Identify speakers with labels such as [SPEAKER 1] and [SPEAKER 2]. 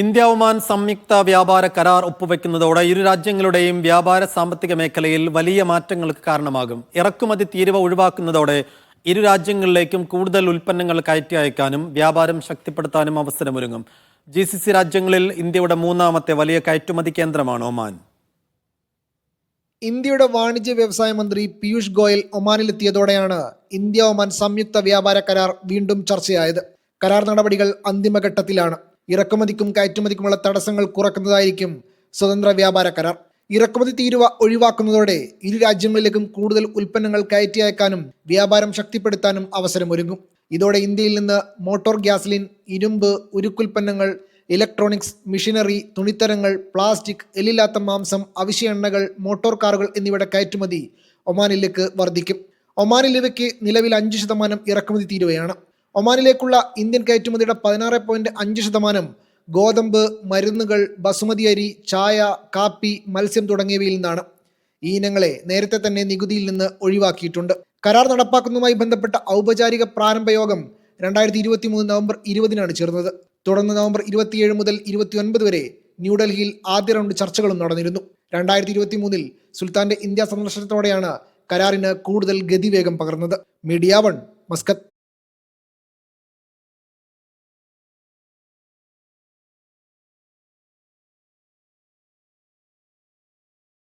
[SPEAKER 1] India Oman സംയുക്ത വ്യാപാര കരാർ ഒപ്പുവെക്കുന്നതോടെ ഇരു രാജ്യങ്ങളുടെയും വ്യാപാര സാമ്പത്തിക മേഖലയിൽ വലിയ മാറ്റങ്ങൾക്ക് കാരണമാകും. ഇറക്കുമതി തീരുവ ഒഴിവാക്കുന്നതോടെ ഇരു രാജ്യങ്ങളിലേക്കും കൂടുതൽ ഉൽപ്പന്നങ്ങൾ കയറ്റി അയക്കാനും വ്യാപാരം ശക്തിപ്പെടുത്താനും അവസരമൊരുങ്ങും. ജി സി സി രാജ്യങ്ങളിൽ ഇന്ത്യയുടെ മൂന്നാമത്തെ വലിയ കയറ്റുമതി കേന്ദ്രമാണ് ഒമാൻ.
[SPEAKER 2] ഇന്ത്യയുടെ വാണിജ്യ വ്യവസായ മന്ത്രി പീയൂഷ് ഗോയൽ ഒമാനിലെത്തിയതോടെയാണ് ഇന്ത്യ ഒമാൻ സംയുക്ത വ്യാപാര കരാർ വീണ്ടും ചർച്ചയായത്. കരാർ നടപടികൾ അന്തിമഘട്ടത്തിലാണ്. ഇറക്കുമതിക്കും കയറ്റുമതിക്കുമുള്ള തടസ്സങ്ങൾ കുറക്കുന്നതായിരിക്കും സ്വതന്ത്ര വ്യാപാര കരാർ. ഇറക്കുമതി തീരുവ ഒഴിവാക്കുന്നതോടെ ഇരു രാജ്യങ്ങളിലേക്കും കൂടുതൽ ഉൽപ്പന്നങ്ങൾ കയറ്റി അയക്കാനും വ്യാപാരം ശക്തിപ്പെടുത്താനും അവസരമൊരുങ്ങും. ഇതോടെ ഇന്ത്യയിൽ നിന്ന് മോട്ടോർ ഗ്യാസലിൻ ഇരുമ്പ് ഉരുക്കുൽപ്പന്നങ്ങൾ ഇലക്ട്രോണിക്സ് മെഷീനറി തുണിത്തരങ്ങൾ പ്ലാസ്റ്റിക് എല്ലില്ലാത്ത മാംസം അവശ്യ എണ്ണകൾ മോട്ടോർ കാറുകൾ എന്നിവയുടെ കയറ്റുമതി ഒമാനിലേക്ക് വർദ്ധിക്കും. ഒമാനിൽ ഇവയ്ക്ക് നിലവിൽ അഞ്ച് ശതമാനം ഇറക്കുമതി തീരുവയാണ്. ഒമാനിലേക്കുള്ള ഇന്ത്യൻ കയറ്റുമതിയുടെ പതിനാറ് പോയിന്റ് അഞ്ച് ശതമാനം ഗോതമ്പ് മരുന്നുകൾ ബസുമതി അരി ചായ കാപ്പി മത്സ്യം തുടങ്ങിയവയിൽ നിന്നാണ്. ഈ ഇനങ്ങളെ നേരത്തെ തന്നെ നികുതിയിൽ നിന്ന് ഒഴിവാക്കിയിട്ടുണ്ട്. കരാർ നടപ്പാക്കുന്നതുമായി ബന്ധപ്പെട്ട ഔപചാരിക പ്രാരംഭ യോഗം രണ്ടായിരത്തി ഇരുപത്തി മൂന്ന് നവംബർ ഇരുപതിനാണ് ചേർന്നത്. തുടർന്ന് നവംബർ ഇരുപത്തിയേഴ് മുതൽ ഇരുപത്തിയൊൻപത് വരെ ന്യൂഡൽഹിയിൽ ആദ്യ റൗണ്ട് ചർച്ചകളും നടന്നിരുന്നു. രണ്ടായിരത്തി ഇരുപത്തി മൂന്നിൽ സുൽത്താന്റെ ഇന്ത്യ സന്ദർശനത്തോടെയാണ് കരാറിന് കൂടുതൽ ഗതിവേഗം പകർന്നത്. Media One Muscat.